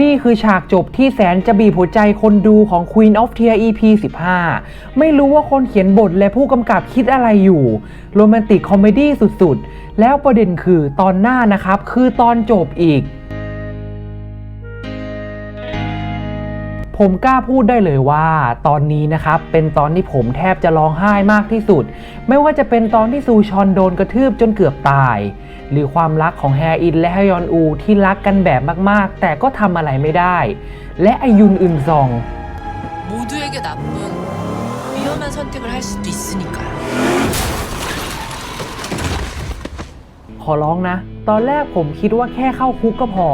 นี่คือฉากจบที่แสนจะบีบหัวใจคนดูของ Queen of Tear EP 15 ไม่รู้ว่าคนเขียนบทและผู้กำกับคิดอะไรอยู่ โรแมนติกคอมเมดี้สุดๆ แล้วประเด็นคือตอนหน้านะครับ คือตอนจบอีก ผมกล้าพูดได้เลยว่าตอนนี้นะครับ เป็นตอนที่ผมแทบจะร้องไห้มากที่สุด ไม่ว่าจะเป็นตอนที่ซูชอนโดนกระทืบจนเกือบตาย หรือความรักของแฮอินและฮยอนอูที่รักกันแบบมากๆ แต่ก็ทำอะไรไม่ได้ และอายุนอึนซอง 모두에게 나쁜 위험한 선택을 할 수도 있으니까요. ขอร้องนะ ตอนแรกผมคิดว่าแค่เข้าคุกก็พอ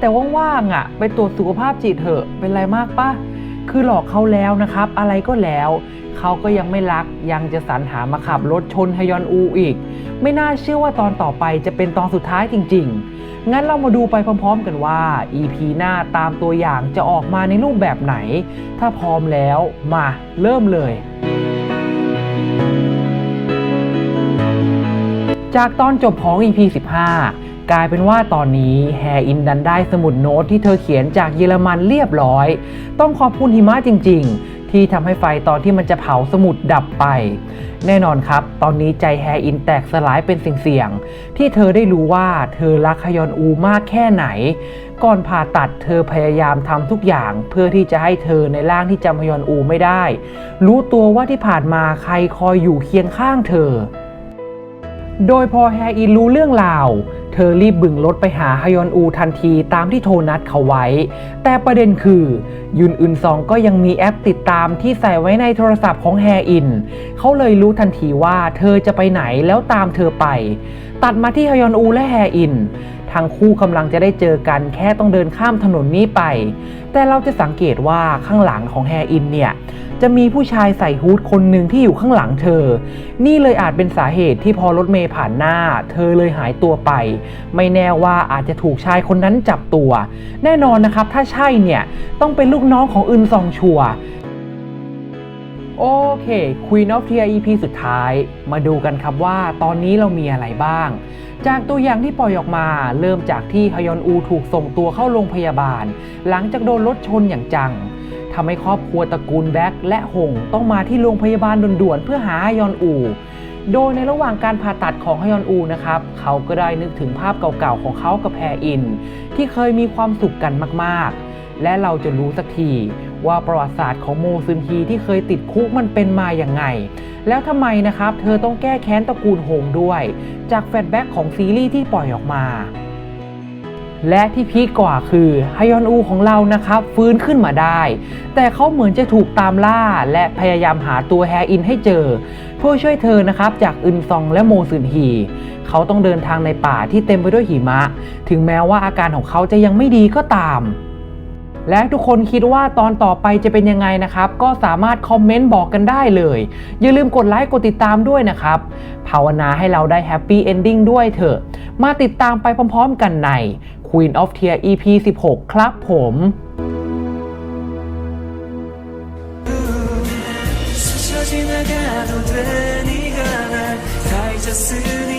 แต่ว่างๆอะ ไปตรวจสุขภาพจิตเถอะ เป็นไรมากปะคือหลอกเขาแล้วนะครับ อะไรก็แล้ว เขาก็ยังไม่รักยังจะสรรหามาขับรถชนฮยอนอูอีก ไม่น่าเชื่อว่าตอนต่อไปจะเป็นตอนสุดท้ายจริง ๆ งั้นเรามาดูไปพร้อมๆกันว่า EP หน้าตามตัวอย่างจะออกมาในรูปแบบไหน ถ้าพร้อมแล้วมาเริ่มเลยจากตอนจบของ EP 15 กลายเป็นว่าตอนนี้แฮอินดันได้สมุดโน้ตที่เธอเขียนจากเยอรมันเรียบร้อย ต้องขอบคุณหิมะจริง ๆ ที่ทำให้ไฟตอนที่มันจะเผาสมุดดับไป แน่นอนครับ ตอนนี้ใจแฮอินแตกสลายเป็นเสี่ยงๆที่เธอได้รู้ว่าเธอรักฮยอนอูมากแค่ไหน ก่อนผ่าตัดเธอพยายามทำทุกอย่าง เพื่อที่จะให้เธอในร่างที่จำฮยอนอูไม่ได้ รู้ตัวว่าที่ผ่านมาใครคอยอยู่เคียงข้างเธอ โดยพอแฮอินรู้เรื่องราว เธอรีบบึงรถไปหาฮยอนอูทันทีตามที่โทรนัดเขาไว้ แต่ประเด็นคือยุนอึนซองก็ยังมีแอปติดตามที่ใส่ไว้ในโทรศัพท์ของแฮอิน เขาเลยรู้ทันทีว่าเธอจะไปไหนแล้วตามเธอไป ตัดมาที่ฮยอนอูและแฮอิน ทั้งคู่กำลังจะได้เจอกันแค่ต้องเดินข้ามถนนนี้ไป แต่เราจะสังเกตว่าข้างหลังของแฮอินเนี่ยจะมีผู้ชายใส่ฮูดคนหนึ่งที่อยู่ข้างหลังเธอ นี่เลยอาจเป็นสาเหตุที่พอรถเมย์ผ่านหน้า เธอเลยหายตัวไป ไม่แน่ว่าอาจจะถูกชายคนนั้นจับตัว แน่นอนนะครับ ถ้าใช่เนี่ย ต้องเป็นลูกน้องของอึนซองชัว โอเค Queen of Tear EP สุดท้าย มาดูกันครับว่าตอนนี้เรามีอะไรบ้าง จากตัวอย่างที่ปล่อยออกมา เริ่มจากที่ฮยอนอูถูกส่งตัวเข้าโรงพยาบาล หลังจากโดนรถชนอย่างจังทำให้ครอบครัวตระกูลแบ็กและหงต้องมาที่โรงพยาบาลด่วนๆเพื่อหาฮยอนอู โดยในระหว่างการผ่าตัดของฮยอนอูนะครับเขาก็ได้นึกถึงภาพเก่าๆของเขากับแพรอิน ที่เคยมีความสุขกันมากๆ และเราจะรู้สักที ว่าประวัติศาสตร์ของโมซึนฮีที่เคยติดคุกมันเป็นมาอย่างไง แล้วทำไมนะครับ เธอต้องแก้แค้นตระกูลหงด้วย จากแฟลชแบ็กของซีรีส์ที่ปล่อยออกมา และที่พีคกว่าคือฮยอนอูของเรานะครับ ฟื้นขึ้นมาได้ แต่เขาเหมือนจะถูกตามล่าและพยายามหาตัวแฮอินให้เจอ เพื่อช่วยเธอนะครับจากอึนซองและโมซึนฮีเขาต้องเดินทางในป่าที่เต็มไปด้วยหิมะ ถึงแม้ว่าอาการของเขาจะยังไม่ดีก็ตาม และทุกคนคิดว่าตอนต่อไปจะเป็นยังไงนะครับ ก็สามารถคอมเมนต์บอกกันได้เลย อย่าลืมกดไลค์กดติดตามด้วยนะครับ ภาวนาให้เราได้แฮปปี้เอนดิ้งด้วยเถอะ มาติดตามไปพร้อมๆกันใน Queen of Tear EP 16 ครับผม 스쳐 지나가도 돼 네가 날 다 잊었으니